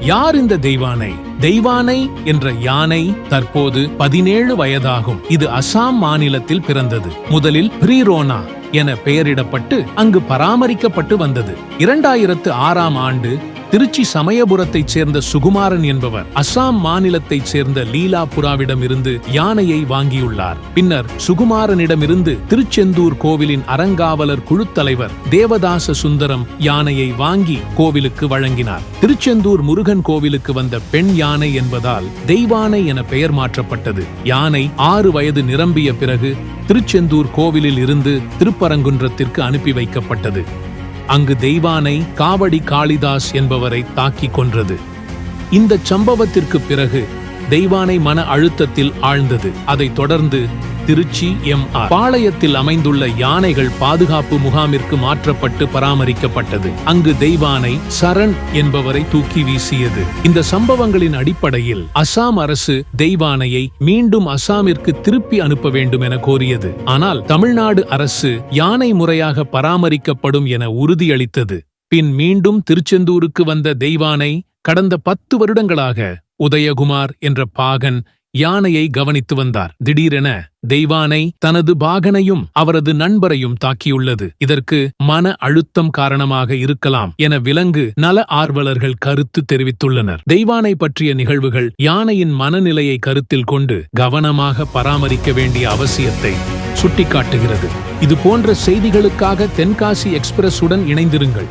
யார் இந்த தெய்வானை? தெய்வானை என்ற யானை தற்போது பதினேழு வயதாகும். இது அசாம் மாநிலத்தில் பிறந்தது. முதலில் பிரீரோனா என பெயரிடப்பட்டு அங்கு பராமரிக்கப்பட்டு வந்தது. இரண்டாயிரத்து ஆறாம் ஆண்டு திருச்சி சமயபுரத்தைச் சேர்ந்த சுகுமாரன் என்பவர் அசாம் மாநிலத்தைச் சேர்ந்த லீலாபுராவிடம் இருந்து யானையை வாங்கியுள்ளார். பின்னர் சுகுமாரனிடமிருந்து திருச்செந்தூர் கோவிலின் அறங்காவலர் குழுத்தலைவர் தேவதாச சுந்தரம் யானையை வாங்கி கோவிலுக்கு வழங்கினார். திருச்செந்தூர் முருகன் கோவிலுக்கு வந்த பெண் யானை என்பதால் தெய்வானை என பெயர் மாற்றப்பட்டது. யானை ஆறு வயது நிரம்பிய பிறகு திருச்செந்தூர் கோவிலில் இருந்து திருப்பரங்குன்றத்திற்கு அனுப்பி வைக்கப்பட்டது. அங்கு தெய்வானை காவடி காளிதாஸ் என்பவரை தாக்கிக் கொன்றது. இந்த சம்பவத்திற்கு பிறகு தெய்வானை மன அழுத்தத்தில் ஆழ்ந்தது. அதைத் தொடர்ந்து திருச்சி எம் ஆர். பாளையத்தில் அமைந்துள்ள யானைகள் பாதுகாப்பு முகாமிற்கு மாற்றப்பட்டு பராமரிக்கப்பட்டது. அங்கு தெய்வானை சரண் என்பவரை தூக்கி வீசியது. இந்த சம்பவங்களின் அடிப்படையில் அசாம் அரசு தெய்வானையை மீண்டும் அசாமிற்கு திருப்பி அனுப்ப வேண்டும் என கோரியது. ஆனால் தமிழ்நாடு அரசு யானை முறையாக பராமரிக்கப்படும் என உறுதியளித்தது. பின் மீண்டும் திருச்செந்தூருக்கு வந்த தெய்வானை கடந்த பத்து வருடங்களாக உதயகுமார் என்ற பாகன் யானையை கவனித்து வந்தார். திடீரென தெய்வானை தனது பாகனையும் அவரது நண்பரையும் தாக்கியுள்ளது. இதற்கு மன அழுத்தம் காரணமாக இருக்கலாம் என விலங்கு நல ஆர்வலர்கள் கருத்து தெரிவித்துள்ளனர். தெய்வானை பற்றிய நிகழ்வுகள் யானையின் மனநிலையை கருத்தில் கொண்டு கவனமாக பராமரிக்க வேண்டிய அவசியத்தை சுட்டிக்காட்டுகிறது. இது போன்ற செய்திகளுக்காக தென்காசி எக்ஸ்பிரஸ் உடன் இணைந்திருங்கள்.